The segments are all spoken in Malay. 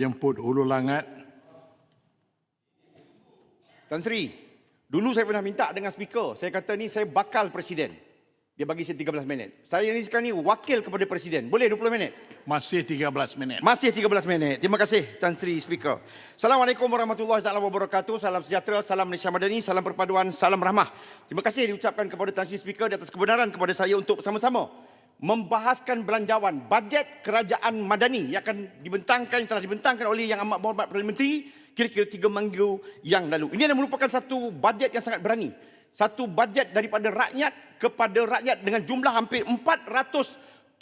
jemput Hulu Langat. Tan Sri, dulu saya pernah minta dengan speaker, saya kata ni saya bakal presiden. Dia bagi saya 13 minit. Saya ni sekarang ni wakil kepada presiden. Boleh 20 minit? Masih 13 minit. Masih 13 minit. Terima kasih Tan Sri Speaker. Assalamualaikum warahmatullahi wabarakatuh. Salam sejahtera, salam Malaysia Madani, salam perpaduan, salam rahmah. Terima kasih diucapkan kepada Tan Sri Speaker di atas kebenaran kepada saya untuk bersama-sama membahaskan belanjawan bajet kerajaan madani yang akan dibentangkan yang telah dibentangkan oleh Yang Amat Berhormat Perdana Menteri kira-kira tiga minggu yang lalu. Ini adalah merupakan satu bajet yang sangat berani. Satu bajet daripada rakyat kepada rakyat dengan jumlah hampir 470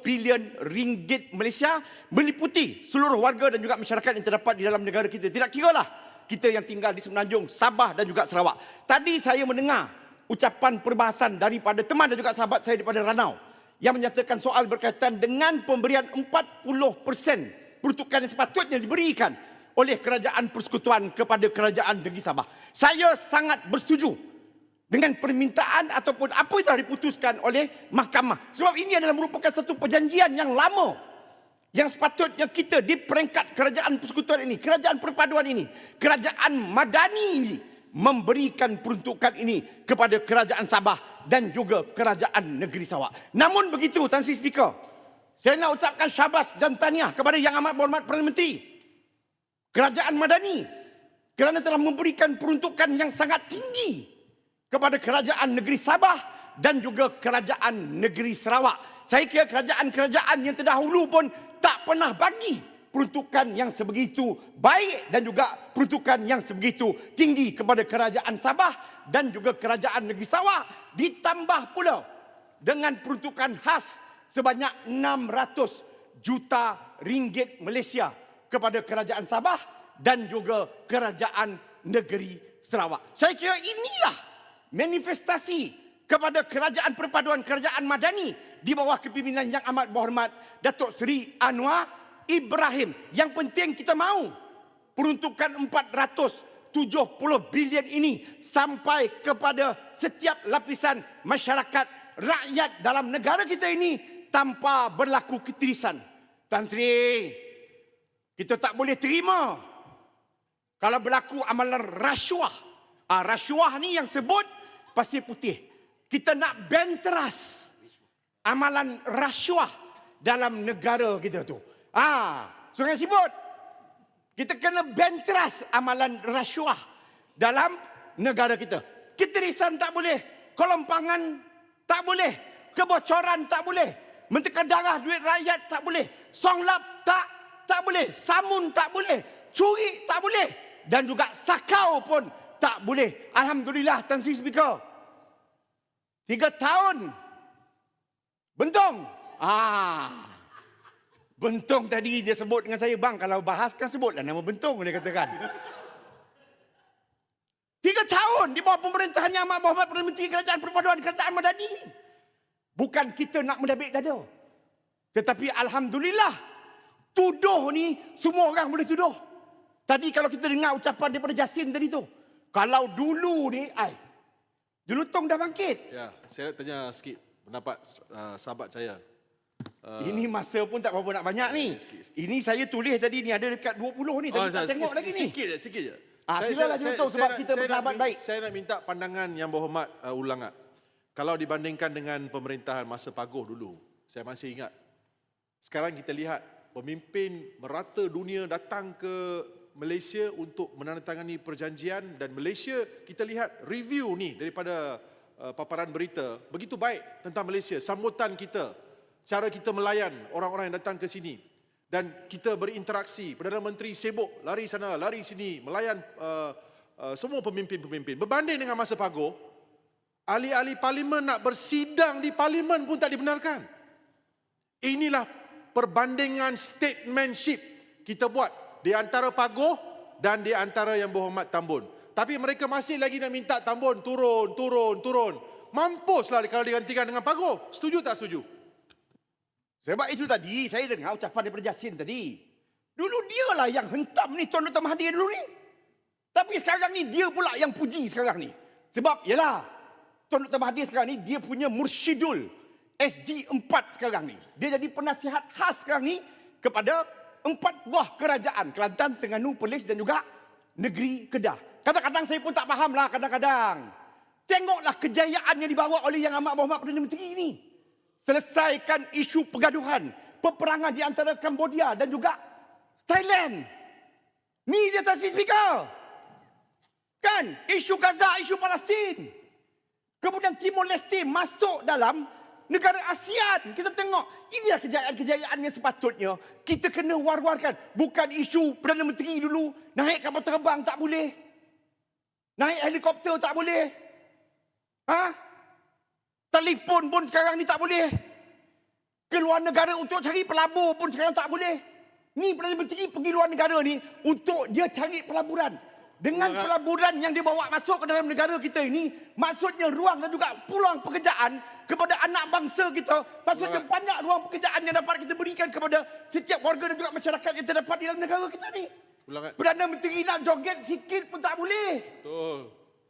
bilion ringgit Malaysia meliputi seluruh warga dan juga masyarakat yang terdapat di dalam negara kita. Tidak kira lah kita yang tinggal di Semenanjung, Sabah dan juga Sarawak. Tadi saya mendengar ucapan perbahasan daripada teman dan juga sahabat saya daripada Ranau yang menyatakan soal berkaitan dengan pemberian 40% peruntukan yang sepatutnya diberikan oleh kerajaan persekutuan kepada kerajaan negeri Sabah. Saya sangat bersetuju dengan permintaan ataupun apa yang telah diputuskan oleh mahkamah. Sebab ini adalah merupakan satu perjanjian yang lama yang sepatutnya kita di peringkat kerajaan persekutuan ini, kerajaan perpaduan ini, kerajaan madani ini memberikan peruntukan ini kepada kerajaan Sabah dan juga kerajaan negeri Sarawak. Namun begitu, Tan Sri Speaker, saya nak ucapkan syabas dan tahniah kepada Yang Amat Berhormat Perdana Menteri Kerajaan Madani kerana telah memberikan peruntukan yang sangat tinggi kepada kerajaan negeri Sabah dan juga kerajaan negeri Sarawak. Saya kira kerajaan-kerajaan yang terdahulu pun tak pernah bagi peruntukan yang sebegitu baik dan juga peruntukan yang sebegitu tinggi kepada kerajaan Sabah dan juga kerajaan negeri Sarawak ditambah pula dengan peruntukan khas sebanyak 600 juta ringgit Malaysia kepada kerajaan Sabah dan juga kerajaan negeri Sarawak. Saya kira inilah manifestasi kepada kerajaan perpaduan kerajaan madani di bawah kepimpinan yang amat berhormat Datuk Seri Anwar Ibrahim. Yang penting kita mahu peruntukan 470 bilion ini sampai kepada setiap lapisan masyarakat rakyat dalam negara kita ini tanpa berlaku ketirisan. Tan Sri, kita tak boleh terima kalau berlaku amalan rasuah. Ah, rasuah ni yang sebut pasir putih. Kita nak benteras amalan rasuah dalam negara kita tu. Ah, sungai sibut. Kita kena benteras amalan rasuah dalam negara kita. Ketirisan tak boleh. Kelompangan tak boleh. Kebocoran tak boleh. Menteri darah duit rakyat tak boleh. Songlap tak tak boleh. Samun tak boleh. Curi tak boleh. Dan juga sakau pun tak boleh. Alhamdulillah Tan Sri Speaker. Tiga tahun. Bentong. Ah. Bentong tadi dia sebut dengan saya. Bang kalau bahaskan sebutlah nama Bentong dia katakan. Tiga tahun di bawah pemerintahan yang amat Muhammad Perdana Menteri Kerajaan Perpaduan Kerajaan Madani. Bukan kita nak mendabik dada. Tetapi Alhamdulillah tuduh ni semua orang boleh tuduh. Tadi kalau kita dengar ucapan daripada Jasin tadi tu. Kalau dulu ni, ai, dulu Tong dah bangkit. Ya, saya nak tanya sikit pendapat uh, sahabat saya. Uh, ini masa pun tak berapa nak banyak ni. Sikit, sikit. Ini saya tulis tadi ni ada dekat 20 ni. Tadi oh, tak sikit, tengok sikit, lagi ni. Sikit je, sikit je. Ah, saya, silalah saya, tahu sebab saya, kita bersahabat baik. Saya nak minta pandangan yang berhormat uh, ulangat. Kalau dibandingkan dengan pemerintahan masa Pagoh dulu, saya masih ingat. Sekarang kita lihat pemimpin merata dunia datang ke Malaysia untuk menandatangani perjanjian dan Malaysia kita lihat review ni daripada uh, paparan berita begitu baik tentang Malaysia sambutan kita cara kita melayan orang-orang yang datang ke sini dan kita berinteraksi Perdana Menteri sibuk lari sana lari sini melayan uh, uh, semua pemimpin-pemimpin berbanding dengan masa Pagoh ahli-ahli parlimen nak bersidang di parlimen pun tak dibenarkan inilah perbandingan statementship kita buat di antara Pagoh dan di antara yang berhormat Tambun. Tapi mereka masih lagi nak minta Tambun turun, turun, turun. Mampuslah kalau digantikan dengan Pagoh. Setuju tak setuju? Sebab itu tadi saya dengar ucapan daripada Jasin tadi. Dulu dialah yang hentam ni Tuan Dr. Mahathir dulu ni. Tapi sekarang ni dia pula yang puji sekarang ni. Sebab ialah Tuan Dr. Mahathir sekarang ni dia punya mursyidul SG4 sekarang ni. Dia jadi penasihat khas sekarang ni kepada empat buah kerajaan. Kelantan, Terengganu, Perlis dan juga negeri Kedah. Kadang-kadang saya pun tak faham lah kadang-kadang. Tengoklah kejayaan yang dibawa oleh Yang Amat Berhormat Perdana Menteri ini. Selesaikan isu pergaduhan, peperangan di antara Cambodia dan juga Thailand. Ni dia tak speaker. Kan? Isu Gaza, isu Palestin. Kemudian Timor Leste masuk dalam negara ASEAN. Kita tengok, inilah kejayaan-kejayaan yang sepatutnya kita kena war-warkan. Bukan isu Perdana Menteri dulu, naik kapal terbang tak boleh. Naik helikopter tak boleh. Ha? Telefon pun sekarang ni tak boleh. Keluar negara untuk cari pelabur pun sekarang tak boleh. Ni Perdana Menteri pergi luar negara ni untuk dia cari pelaburan. Dengan pelaburan yang dia bawa masuk ke dalam negara kita ini, maksudnya ruang dan juga peluang pekerjaan kepada anak bangsa kita. Maksudnya banyak ruang pekerjaan yang dapat kita berikan kepada setiap warga dan juga masyarakat yang terdapat di dalam negara kita ni. Ulangan. Perdana Menteri nak joget sikit pun tak boleh. Betul.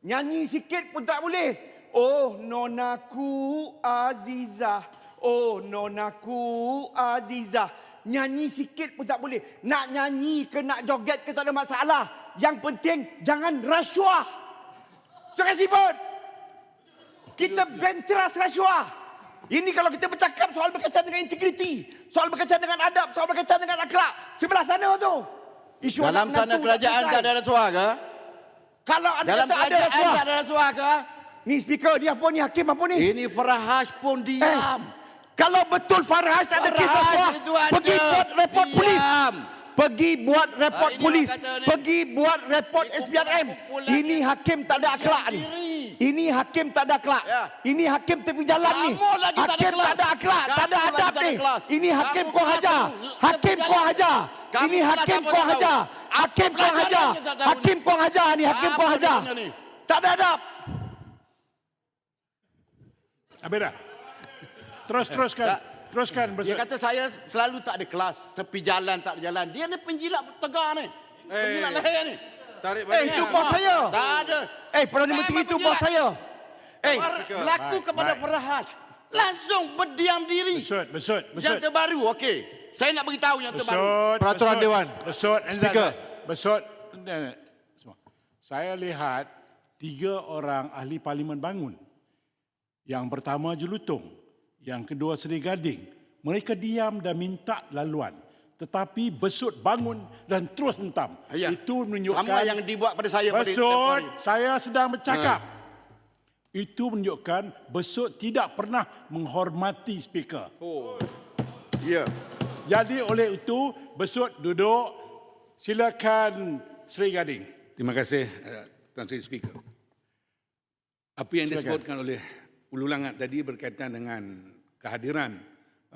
Nyanyi sikit pun tak boleh. Oh nonaku Azizah. Oh nonaku Azizah. Nyanyi sikit pun tak boleh. Nak nyanyi ke nak joget ke tak ada masalah. Yang penting jangan rasuah. Kasih pun. Kita benteras rasuah. Ini kalau kita bercakap soal berkaitan dengan integriti, soal berkaitan dengan adab, soal berkaitan dengan akhlak. Sebelah sana tu. Isu Dalam sana kerajaan tak ada rasuah ke? Kalau anda Dalam kata ada rasuah. tak ada rasuah ke? Ni speaker dia apa ni hakim apa ni? Ini Farahaj pun Eh, diam. kalau betul Farhas ada rasuah, itu ada. pergi buat report polis. Diam. Pergi buat report ini polis. ni. Pergi buat report SPRM. kumpulan Ini ni. hakim tak ada akhlak ni. Ini hakim tak ada akhlak. Ya. Ini hakim tepi jalan ni. Kamu lagi tak ada Hakim tak ada akhlak, tak ada lagi adab ni. Ini hakim kau hajar. Hakim kau hajar. Ini hakim kau hajar. Hakim kau hajar. Hakim ni. kau hajar ni. Hakim kau hajar. ni? Tak ada adab. Habis dah. Terus, teruskan. Teruskan. Dia kata saya selalu tak ada kelas. Tepi jalan tak ada jalan. Dia ni penjilat tegar ni. Penjilat leher ni. Tarik Eh, balik. itu bos saya. Tak ada. Eh, Perdana Menteri itu bos saya. Eh. Berlaku kepada. Farahaj. Langsung berdiam diri. Besut, besut, Yang besut. terbaru, okey. Saya nak beritahu yang terbaru. Besut. Peraturan besut, Dewan. Besut. Speaker. Besut. Eh, eh, Semua. Saya lihat tiga orang ahli parlimen bangun. Yang pertama Jelutong. Yang kedua Seri Gading. Mereka diam dan minta laluan. Tetapi besut bangun dan terus hentam. Ya. Itu menunjukkan... Sama yang dibuat pada saya pada Besut, hari. saya sedang bercakap. Itu menunjukkan Besut tidak pernah menghormati speaker. Oh. Ya. Jadi oleh itu Besut duduk. Silakan Sri Gading. Terima kasih uh, Tuan Sri Speaker. Apa yang Silakan. disebutkan oleh Ulu Langat tadi berkaitan dengan kehadiran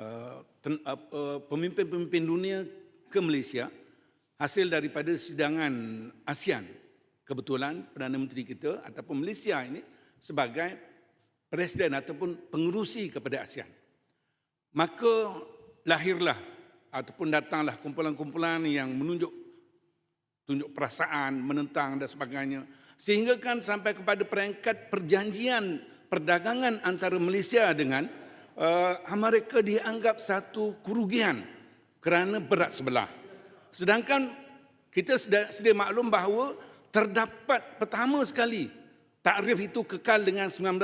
uh, ten, uh, uh, pemimpin-pemimpin dunia ke Malaysia hasil daripada sidangan ASEAN. Kebetulan Perdana Menteri kita ataupun Malaysia ini sebagai presiden ataupun pengerusi kepada ASEAN. Maka lahirlah ataupun datanglah kumpulan-kumpulan yang menunjuk tunjuk perasaan, menentang dan sebagainya. Sehingga kan sampai kepada peringkat perjanjian perdagangan antara Malaysia dengan uh, Amerika dianggap satu kerugian kerana berat sebelah. Sedangkan kita sedia, sedia maklum bahawa terdapat pertama sekali takrif itu kekal dengan 19%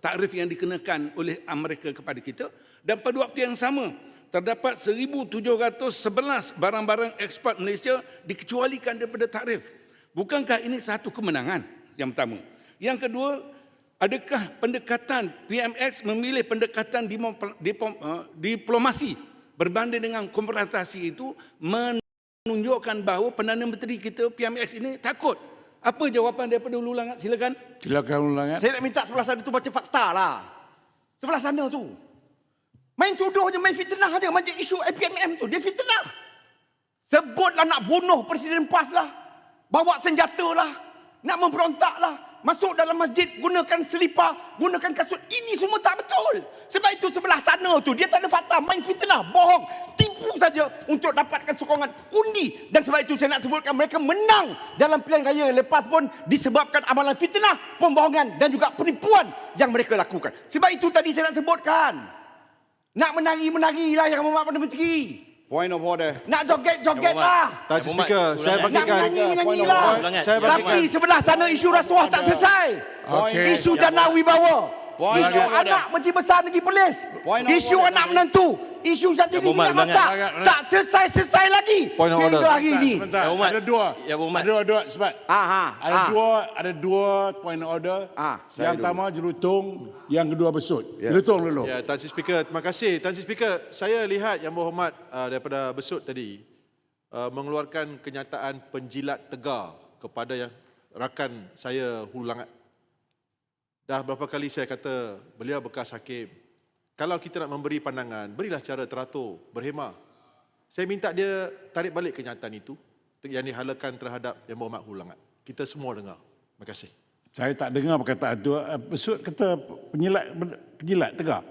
takrif yang dikenakan oleh Amerika kepada kita dan pada waktu yang sama terdapat 1711 barang-barang ekspor Malaysia dikecualikan daripada takrif. Bukankah ini satu kemenangan yang pertama? Yang kedua, adakah pendekatan PMX memilih pendekatan eh, diplomasi berbanding dengan konfrontasi itu menunjukkan bahawa Perdana Menteri kita PMX ini takut. Apa jawapan daripada Ulu Langat? Silakan. Silakan ulangan. Saya nak minta sebelah sana tu baca fakta lah. Sebelah sana tu. Main tuduh je, main fitnah je. Macam isu APMM tu. Dia fitnah. Sebutlah nak bunuh Presiden PAS lah. Bawa senjata lah. Nak memberontak lah. Masuk dalam masjid, gunakan selipar, gunakan kasut. Ini semua tak betul. Sebab itu sebelah sana tu, dia tak ada fakta. Main fitnah, bohong, tipu saja untuk dapatkan sokongan undi. Dan sebab itu saya nak sebutkan mereka menang dalam pilihan raya lepas pun disebabkan amalan fitnah, pembohongan dan juga penipuan yang mereka lakukan. Sebab itu tadi saya nak sebutkan. Nak menari-menari lah yang memak Perdana Menteri. Point of order. Nak joget-joget lah. Tan Sri Speaker, saya Nak bagikan menyanyi-menyanyi Point of lah. order. Saya Tapi sebelah sana isu rasuah tak selesai. Isu dana wibawa. Point Isu order. anak menteri besar negeri polis. Point Isu order, anak Tadi. menantu. Isu sendiri Ya, Muhammad, minyak masak. Tak selesai-selesai lagi. Point of order. Sehingga hari ini. Sebentar, Ya, ada dua. Ya. Ada dua, sebab Ah, ah, ada ah. dua ada dua point order. Ah, saya yang pertama jelutung, yang kedua besut. Jelutung dulu. Ya, Tan Sri Speaker, terima kasih. Tan Sri Speaker, saya lihat Yang Berhormat uh, daripada Besut tadi uh, mengeluarkan kenyataan penjilat tegar kepada yang rakan saya Hulu Langat. Dah berapa kali saya kata beliau bekas hakim. Kalau kita nak memberi pandangan, berilah cara teratur, berhemah. Saya minta dia tarik balik kenyataan itu yang dihalakan terhadap Yang Berhormat Hulu Langat. Kita semua dengar. Terima kasih. Saya tak dengar perkataan tu. Eh, Besut kata penjilat penjilat tegar.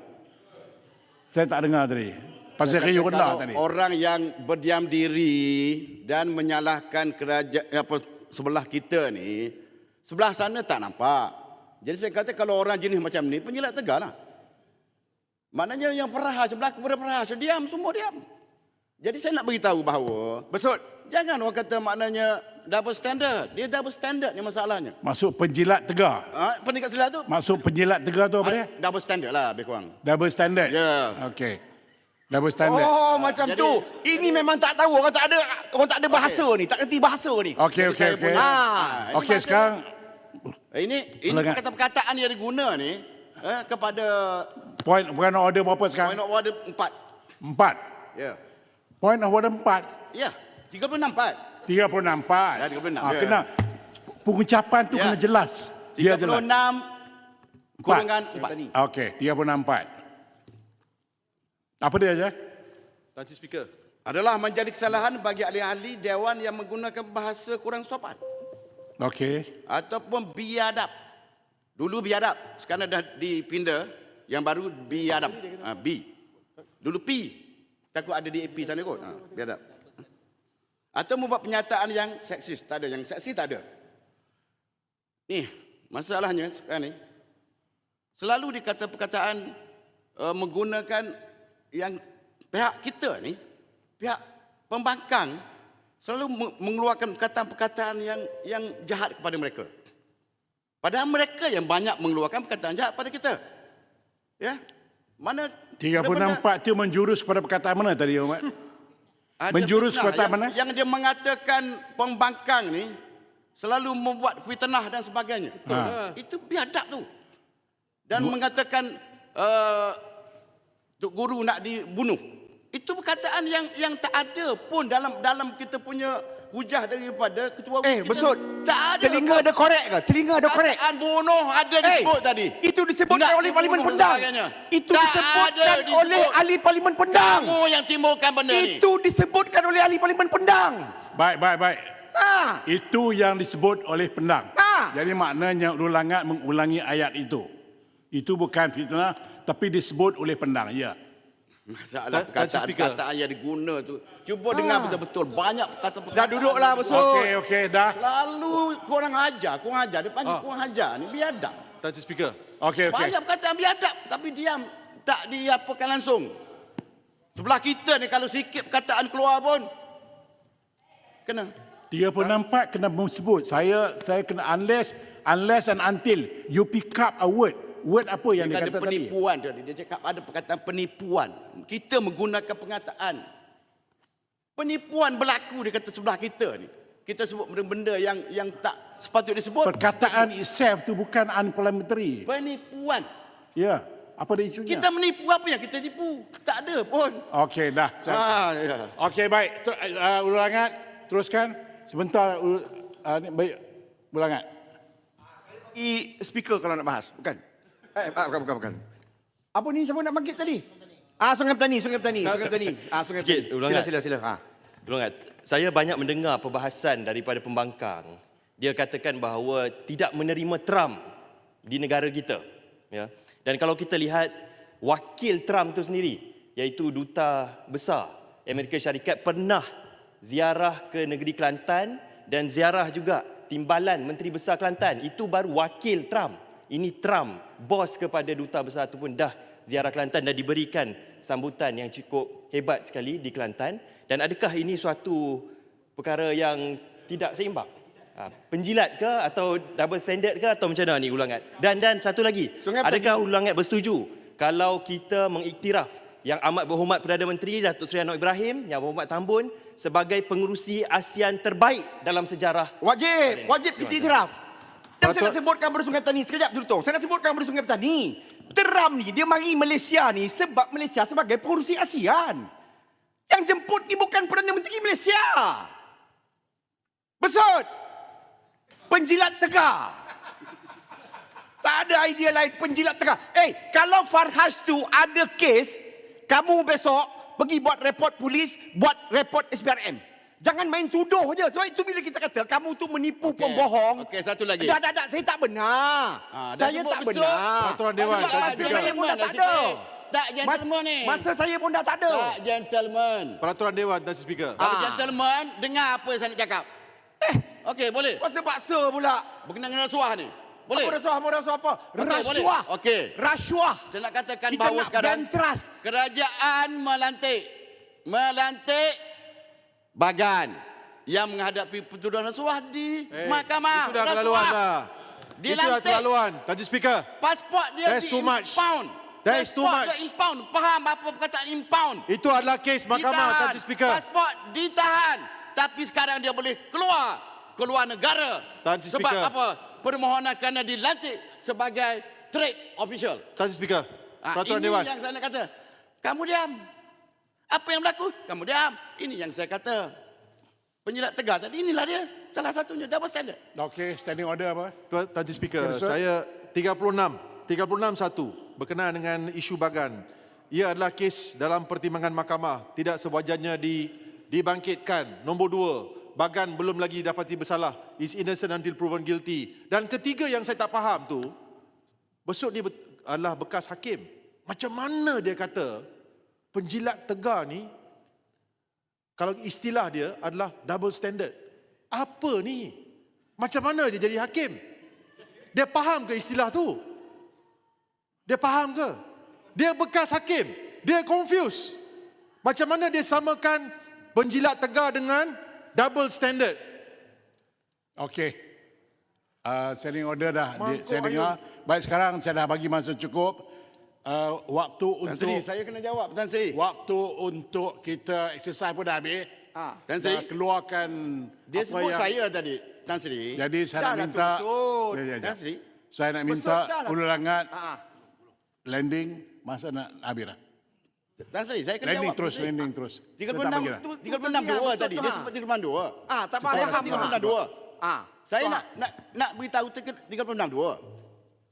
Saya tak dengar tadi. Pasal kayu rendah tadi. orang yang berdiam diri dan menyalahkan kerajaan apa sebelah kita ni, sebelah sana tak nampak. Jadi saya kata kalau orang jenis macam ni, penjilat tegar lah. Maknanya yang perahas, sebelah kepada perahas, diam, semua diam. Jadi saya nak beritahu bahawa, besut, jangan orang kata maknanya double standard. Dia double standard ni masalahnya. Masuk penjilat tegar. Ha, peningkat silat tu? Masuk penjilat tegar tu apa dia? Double standard lah lebih kurang. Double standard. Ya. Okey. Double standard. Oh, macam Jadi- tu. Ini memang tak tahu. Orang tak ada orang tak ada bahasa ni. Tak kerti bahasa ni. Okey, okey, okey. punya- Ah, ini Okey, sekarang Ini ini Ulangan. kata-perkataan yang diguna ni eh, kepada point point of order berapa point sekarang? of order 4. Empat. Ya. Point of order empat. Ya, 36 4. 36 empat. Ya, 36, Ah, ya. Kena pengucapan tu Ya. kena jelas. Dia jelas. 36 kurungan 4. Okey, 36 empat. Apa dia je? Tan Sri Speaker. Adalah menjadi kesalahan bagi ahli-ahli dewan yang menggunakan bahasa kurang sopan Okey. ataupun biadab. Dulu biadab, sekarang dah dipindah yang baru biadab. Ha, B. Dulu P. Takut ada di AP sana kot. Ha, biadab. Atau membuat pernyataan yang seksis. Tak ada. Yang seksis tak ada. Ni, masalahnya sekarang ni. Selalu dikata perkataan uh, menggunakan yang pihak kita ni, pihak pembangkang selalu me- mengeluarkan perkataan-perkataan yang yang jahat kepada mereka. Padahal mereka yang banyak mengeluarkan perkataan jahat pada kita. Ya. Mana 36 empat tu menjurus kepada perkataan mana tadi, Umat? Menjurus yang, mana? Yang dia mengatakan pembangkang ni selalu membuat fitnah dan sebagainya. Ha. Itu biadab tu. Dan mengatakan uh, Guru nak dibunuh. Itu perkataan yang yang tak ada pun dalam dalam kita punya hujah daripada ketua Eh, kita. besut. Tak ada. Telinga ada korek ke? Telinga ada korek. Perkataan bunuh ada Eh, disebut tadi. Itu disebutkan Nak oleh Parlimen Pendang. sebagainya. Itu Tak disebutkan ada disebut. oleh ahli Parlimen Pendang. Kamu yang timbulkan benda ni. Itu disebutkan oleh ahli Parlimen Pendang. Baik, baik, baik. Ha. Itu yang disebut oleh pendang. Ha. Jadi maknanya ulangat mengulangi ayat itu. Itu bukan fitnah tapi disebut oleh pendang. Ya. Masalah perkataan-perkataan yang diguna tu. Cuba dengar betul-betul. Banyak kata-perkataan. Dah duduklah besut. Okey, okey, dah. Selalu kurang ajar, kurang ajar. Dia panggil Ah. kurang ajar. Ni biadab. Sri Speaker. Okey, okey. Banyak perkataan biadab tapi diam. Tak diapakan langsung. Sebelah kita ni kalau sikit perkataan keluar pun. Kena. 34 kena sebut. Saya saya kena unless unless and until you pick up a word. Word apa yang Dia dia, kata kata tadi? penipuan tadi. Dia cakap ada perkataan penipuan. Kita menggunakan pengataan. Penipuan berlaku dia kata sebelah kita ni. Kita sebut benda-benda yang yang tak sepatutnya disebut. Perkataan itself tu bukan unparliamentary. Penipuan. Ya. Apa dia isunya? Kita menipu apa yang kita tipu? Tak ada pun. Okey, dah. Ah, ya. Okey, baik. Tu, uh, ulangat. Teruskan. Sebentar. Uh, uh, ni, baik. Ulangat. I speaker kalau nak bahas. Bukan. Eh, ah, bukan, bukan, bukan. Apa ni siapa nak bangkit tadi? Ah, Sungai Petani, Sungai Petani, Sungai Petani. Ah, Sungai Sikit, Petani. ulangan. Sila, sila, sila. Ha. Tolong saya banyak mendengar perbahasan daripada pembangkang. Dia katakan bahawa tidak menerima Trump di negara kita. Ya. Dan kalau kita lihat wakil Trump tu sendiri, iaitu duta besar Amerika Syarikat pernah ziarah ke negeri Kelantan dan ziarah juga timbalan Menteri Besar Kelantan. Itu baru wakil Trump. Ini Trump, bos kepada duta besar itu pun dah ziarah Kelantan dan diberikan sambutan yang cukup hebat sekali di Kelantan dan adakah ini suatu perkara yang tidak seimbang? Ha, penjilat ke atau double standard ke atau macam mana ni ulangat? Dan dan satu lagi, Sungai adakah ulangat bersetuju kalau kita mengiktiraf yang amat berhormat Perdana Menteri Datuk Seri Anwar Ibrahim, Yang Berhormat Tambun sebagai pengerusi ASEAN terbaik dalam sejarah Wajib, wajib kita iktiraf. Dan saya nak sebutkan pada Sungai Petani. Sekejap dulu Tong. Saya nak sebutkan pada Sungai Petani. Teram ni, dia mari Malaysia ni sebab Malaysia sebagai pengurusi ASEAN. Yang jemput ni bukan Perdana Menteri Malaysia. Besut. Penjilat tegar. Tak ada idea lain penjilat tegar. Eh, kalau Farhaj tu ada kes, kamu besok pergi buat report polis, buat report SPRM. Jangan main tuduh je. Sebab itu bila kita kata kamu tu menipu okay. pembohong. Okey, satu lagi. Dah, dah, dah. Saya tak benar. Dah saya tak besok. benar. Peraturan Dewan, Sebab tak masa saya pun dah tak ada. Tak Mas, gentleman ni. masa saya pun dah tak ada. Tak gentleman. Peraturan Dewan Sri Speaker. Kalau Ah. gentleman, dengar apa yang saya nak cakap. Eh, okey, boleh. Masa paksa pula. Berkenaan dengan rasuah ni. Boleh. Apa rasuah, apa rasuah apa? Rasuah. Okey. Rasuah. Saya nak katakan Kita bahawa nak sekarang ban trust. kerajaan melantik melantik bagan yang menghadapi pentuduhan rasuah di Eh, mahkamah. Itu dah keterlaluan dah. Itu dah Dilantik. Tan Sri Speaker. Pasport dia That's di too much. impound. That is too Pasport much. dia impound. Faham apa perkataan impound? Itu adalah kes mahkamah Sri Speaker. Pasport ditahan. Tapi sekarang dia boleh keluar. Keluar negara. Tan Sri Sebab Speaker. apa? Permohonan kerana dilantik sebagai trade official. Sri Speaker. Ah, Peraturan ini Dewan. yang saya nak kata. Kamu diam. Apa yang berlaku? Kamu diam. Ini yang saya kata. Penjilat tegar tadi inilah dia. Salah satunya double standard. Okey, standing order apa? Tuan Speaker, Yes, saya 36, 36 satu berkenaan dengan isu bagan. Ia adalah kes dalam pertimbangan mahkamah, tidak sewajarnya di, dibangkitkan. Nombor dua, bagan belum lagi dapati bersalah, is innocent until proven guilty. Dan ketiga yang saya tak faham tu, besut ni adalah bekas hakim. Macam mana dia kata penjilat tegar ni kalau istilah dia adalah double standard. Apa ni? Macam mana dia jadi hakim? Dia faham ke istilah tu? Dia faham ke? Dia bekas hakim. Dia confused. Macam mana dia samakan penjilat tegar dengan double standard? Okey. Uh, standing order dah Mangkuk saya ayun. dengar. Baik sekarang saya dah bagi masa cukup. Uh, waktu Tan Sri, untuk saya kena jawab Tan Sri. waktu untuk kita exercise pun dah habis. Ah, Tan Sri, Dah keluarkan dia sebut yang, saya tadi. Tan Sri. Jadi saya Dah nak lah minta. Ya, ya, ya. Tan Sri. Saya nak minta lah. ulangan Ah. landing masa nak habis dah. Tan Sri, saya kena Landing jawab. terus, Sri. landing terus. Saya tak 36 bagi dah. Tu- tu- tu 36 siap, dua besut tadi. Dia ha. sebut 36 dua. Ah, tak apa. Saya Faham, 36 dua. Ah, Saya nak nak nak beritahu 36 dua.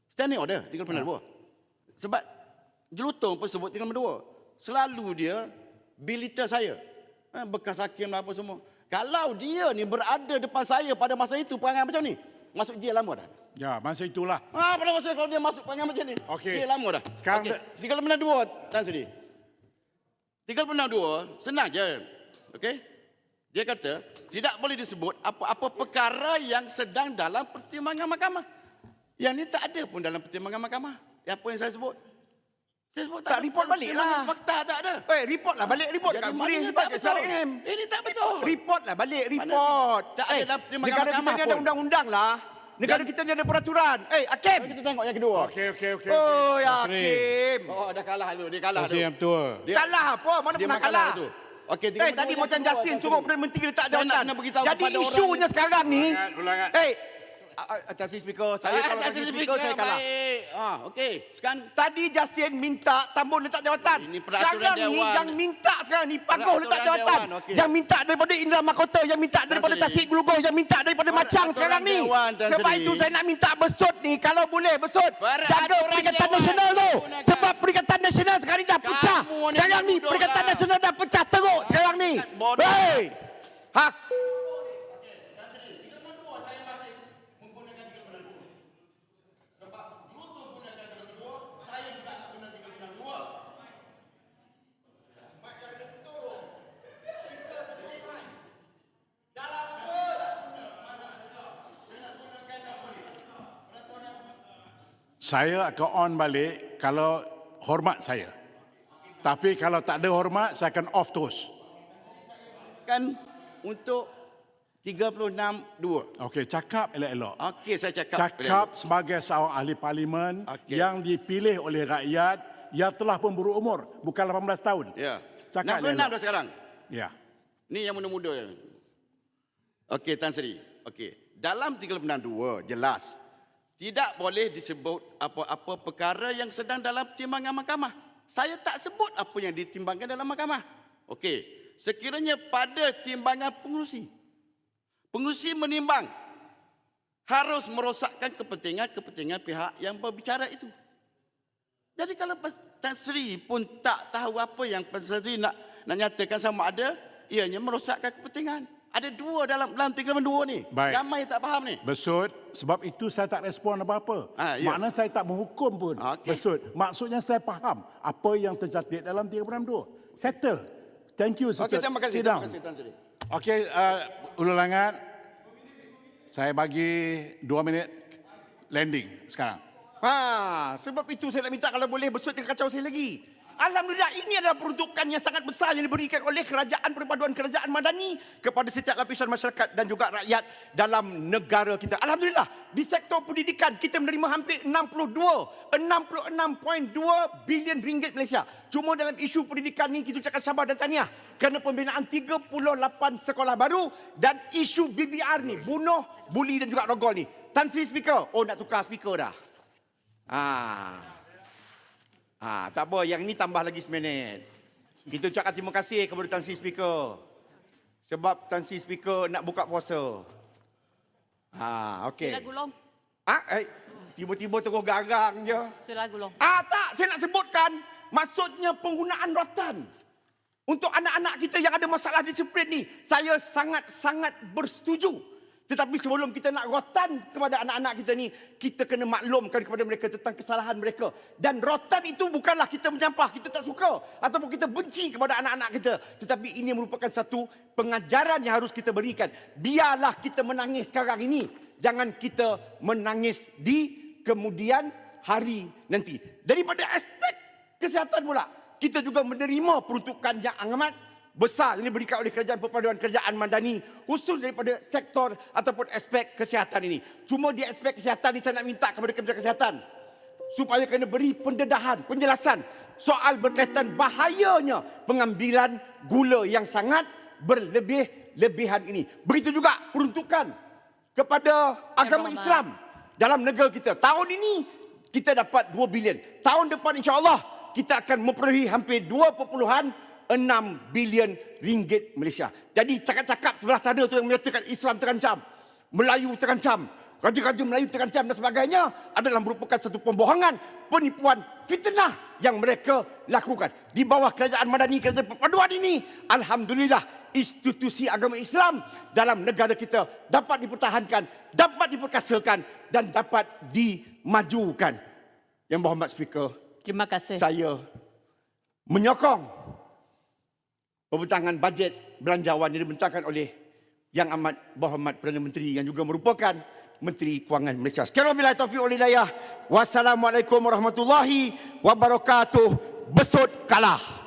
Standing order 36 dua. Sebab jelutong pun sebut 36 dua. Selalu dia belittle saya. Eh, bekas hakim lah apa semua. Kalau dia ni berada depan saya pada masa itu perangai macam ni. Masuk jail lama dah. Ya, masa itulah. Ah, pada masa kalau dia masuk perangai macam ni. Okey. Jail lama dah. Sekarang Okey. dia- 36 dua Tan Sri. 36 dua senang je. Okey. Dia kata tidak boleh disebut apa-apa perkara yang sedang dalam pertimbangan mahkamah. Yang ni tak ada pun dalam pertimbangan mahkamah. Apa yang saya sebut? Saya sebut Tak, ada report balik lah. Fakta tak ada. Eh, report lah balik report Jadi kat mana sebab tak kat betul? SRM. Ini tak betul. Report lah balik Mana- report. Tak ada Eh, dalam pertimbangan negara kita ni ada undang-undang lah. Negara kita ni ada peraturan. Eh, Hakim. Kita tengok yang kedua. Okey, okey, okey. Oh, ya. Hakim. Oh, dah kalah tu. Dia kalah tu. yang tua. Dia- Kalah apa? Mana Dia pernah kalah? tu. Okey, Eh, tadi macam Justin suruh Perdana Menteri letak jawatan. Jadi kepada orang isunya sekarang ni. Eh, atas speaker saya kalau tak atas speaker, saya kalah. Baik. Ah, okey. Sekarang Tadi Justin minta Tambun letak jawatan. Ini peraturan sekarang ni Dewan. yang minta sekarang ni Pagoh letak jawatan. Dewan, okey. Yang minta daripada Indra Mahkota, yang minta daripada. Tasik Gulugoh, yang minta daripada Peraturan Macang sekarang ni. Dewan, Sebab itu saya nak minta besut ni kalau boleh besut. Peraturan Jaga Perikatan Dewan Nasional tu. Sebab Perikatan Nasional sekarang ni dah pecah. Kamu ni Sekarang ni Perikatan lah. Nasional dah pecah teruk sekarang ni. Hei. Hak Saya akan on balik kalau hormat saya. Tapi kalau tak ada hormat, saya akan off terus. Kan untuk 36-2. Okey, cakap elok-elok. Okey, saya cakap. Cakap sebagai seorang ahli parlimen Okey. yang dipilih oleh rakyat yang telah pun berumur, bukan 18 tahun. Ya. Cakap 66 elok. dah sekarang. Ya. Ni yang muda-muda. Okey, Tan Sri. Okey. Dalam 362 jelas tidak boleh disebut apa-apa perkara yang sedang dalam timbangan mahkamah. Saya tak sebut apa yang ditimbangkan dalam mahkamah. Okey. Sekiranya pada timbangan pengurusi. Pengurusi menimbang harus merosakkan kepentingan-kepentingan pihak yang berbicara itu. Jadi kalau Tan Sri pun tak tahu apa yang Tan Sri nak nak nyatakan sama ada ianya merosakkan kepentingan. Ada dua dalam dalam 32 ni. Baik. Ramai tak faham ni. Besut, sebab itu saya tak respon apa-apa. Ah, ya. Makna saya tak menghukum pun. Okey. Besut, maksudnya saya faham apa yang tercantik dalam 362. Settle. Thank you. Okey, terima kasih. Terima kasih Tan Sri. Okey, uh, Ulu Langat. Saya bagi dua minit landing sekarang. Ha, sebab itu saya nak minta kalau boleh besut jangan kacau saya lagi. Alhamdulillah ini adalah peruntukan yang sangat besar yang diberikan oleh kerajaan perpaduan kerajaan madani kepada setiap lapisan masyarakat dan juga rakyat dalam negara kita. Alhamdulillah di sektor pendidikan kita menerima hampir 62 66.2 bilion ringgit Malaysia. Cuma dalam isu pendidikan ni kita ucapkan sabar dan tahniah kerana pembinaan 38 sekolah baru dan isu BBR ni bunuh, buli dan juga rogol ni. Tan Sri Speaker, oh nak tukar speaker dah. Ah. Ah, tak apa, yang ni tambah lagi seminit. Kita ucapkan terima kasih kepada Tan Sri Speaker. Sebab Tan Sri Speaker nak buka puasa. Ah, okey. Sila gulung. Ah, eh, tiba-tiba terus garang je. Sila gulung. Ah, tak, saya nak sebutkan maksudnya penggunaan rotan. Untuk anak-anak kita yang ada masalah disiplin ni, saya sangat-sangat bersetuju. Tetapi sebelum kita nak rotan kepada anak-anak kita ni, kita kena maklumkan kepada mereka tentang kesalahan mereka. Dan rotan itu bukanlah kita menyampah, kita tak suka. Ataupun kita benci kepada anak-anak kita. Tetapi ini merupakan satu pengajaran yang harus kita berikan. Biarlah kita menangis sekarang ini. Jangan kita menangis di kemudian hari nanti. Daripada aspek kesihatan pula, kita juga menerima peruntukan yang amat besar yang diberikan oleh kerajaan perpaduan kerajaan madani khusus daripada sektor ataupun aspek kesihatan ini. Cuma di aspek kesihatan ini saya nak minta kepada Kementerian Kesihatan supaya kena beri pendedahan, penjelasan soal berkaitan bahayanya pengambilan gula yang sangat berlebih-lebihan ini. Begitu juga peruntukan kepada agama. Islam dalam negara kita. Tahun ini kita dapat 2 bilion. Tahun depan insya-Allah kita akan memperolehi hampir 2.6 bilion ringgit Malaysia. Jadi cakap-cakap sebelah sana tu yang menyatakan Islam terancam, Melayu terancam, raja-raja Melayu terancam dan sebagainya adalah merupakan satu pembohongan, penipuan, fitnah yang mereka lakukan. Di bawah kerajaan madani, kerajaan perpaduan ini, Alhamdulillah institusi agama Islam dalam negara kita dapat dipertahankan, dapat diperkasakan dan dapat dimajukan. Yang berhormat Speaker, Terima kasih. saya menyokong pembentangan bajet belanjawan yang dibentangkan oleh Yang Amat Berhormat Perdana Menteri yang juga merupakan Menteri Kewangan Malaysia. Sekian wabillahi taufiq hidayah. Wassalamualaikum warahmatullahi wabarakatuh. Besut kalah.